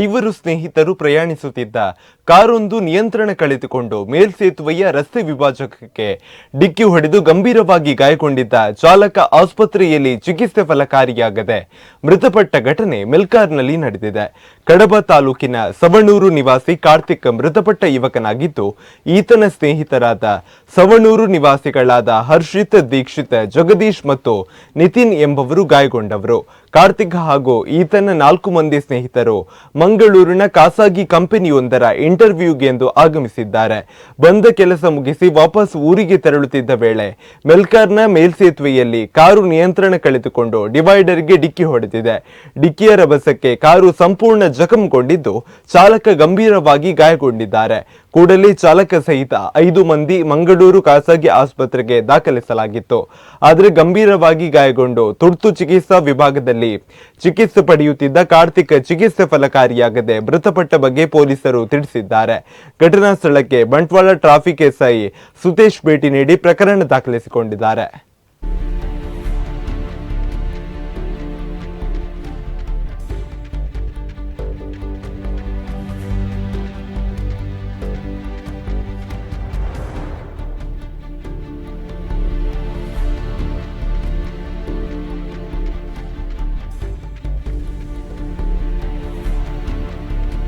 ಐವರು ಸ್ನೇಹಿತರು ಪ್ರಯಾಣಿಸುತ್ತಿದ್ದ ಕಾರೊಂದು ನಿಯಂತ್ರಣ ಕಳೆದುಕೊಂಡು ಮೇಲ್ಸೇತುವೆಯ ರಸ್ತೆ ವಿಭಾಜಕಕ್ಕೆ ಡಿಕ್ಕಿ ಹೊಡೆದು ಗಂಭೀರವಾಗಿ ಗಾಯಗೊಂಡಿದ್ದ ಚಾಲಕ ಆಸ್ಪತ್ರೆಯಲ್ಲಿ ಚಿಕಿತ್ಸೆ ಫಲಕಾರಿಯಾಗದೆ ಮೃತಪಟ್ಟ ಘಟನೆ ಮೆಲ್ಕಾರ್ನಲ್ಲಿ ನಡೆದಿದೆ. ಕಡಬ ತಾಲೂಕಿನ ಸವಣೂರು ನಿವಾಸಿ ಕಾರ್ತಿಕ್ ಮೃತಪಟ್ಟ ಯುವಕನಾಗಿದ್ದು, ಈತನ ಸ್ನೇಹಿತರಾದ ಸವಣೂರು ನಿವಾಸಿಗಳಾದ ಹರ್ಷಿತ್, ದೀಕ್ಷಿತ್, ಜಗದೀಶ್ ಮತ್ತು ನಿತಿನ್ ಎಂಬವರು ಗಾಯಗೊಂಡವರು. ಕಾರ್ತಿಕ್ ಹಾಗೂ ಈತನ ನಾಲ್ಕು ಮಂದಿ ಸ್ನೇಹಿತರು ಮಂಗಳೂರಿನ ಖಾಸಗಿ ಕಂಪನಿಯೊಂದರ ಇಂಟರ್ವ್ಯೂಗೆ ಎಂದು ಆಗಮಿಸಿದ್ದಾರೆ. ಬಂದ ಕೆಲಸ ಮುಗಿಸಿ ವಾಪಸ್ ಊರಿಗೆ ತೆರಳುತ್ತಿದ್ದ ವೇಳೆ ಮೆಲ್ಕಾರ್ನ ಮೇಲ್ಸೇತುವೆಯಲ್ಲಿ ಕಾರು ನಿಯಂತ್ರಣ ಕಳೆದುಕೊಂಡು ಡಿವೈಡರ್ಗೆ ಡಿಕ್ಕಿ ಹೊಡೆದಿದೆ. ಡಿಕ್ಕಿಯ ರಭಸಕ್ಕೆ ಕಾರು ಸಂಪೂರ್ಣ ಜಖಂಗೊಂಡಿದ್ದು ಚಾಲಕ ಗಂಭೀರವಾಗಿ ಗಾಯಗೊಂಡಿದ್ದಾರೆ. ಕೂಡಲೇ ಚಾಲಕ ಸಹಿತ ಐದು ಮಂದಿ ಮಂಗಳೂರು ಖಾಸಗಿ ಆಸ್ಪತ್ರೆಗೆ ದಾಖಲಿಸಲಾಗಿತ್ತು. ಆದರೆ ಗಂಭೀರವಾಗಿ ಗಾಯಗೊಂಡು ತುರ್ತು ಚಿಕಿತ್ಸಾ ವಿಭಾಗದಲ್ಲಿ ಚಿಕಿತ್ಸೆ ಪಡೆಯುತ್ತಿದ್ದ ಕಾರ್ತಿಕ್ ಚಿಕಿತ್ಸೆ ಫಲಕಾರಿಯಾಗದೆ ಮೃತಪಟ್ಟ ಬಗ್ಗೆ ಪೊಲೀಸರು ತಿಳಿಸಿದ್ದಾರೆ. ಘಟನಾ ಸ್ಥಳಕ್ಕೆ ಬಂಟ್ವಾಳ ಟ್ರಾಫಿಕ್ ಎಸ್ಐ ಸುತೇಶ್ ಭೇಟಿ ನೀಡಿ ಪ್ರಕರಣ ದಾಖಲಿಸಿಕೊಂಡಿದ್ದಾರೆ.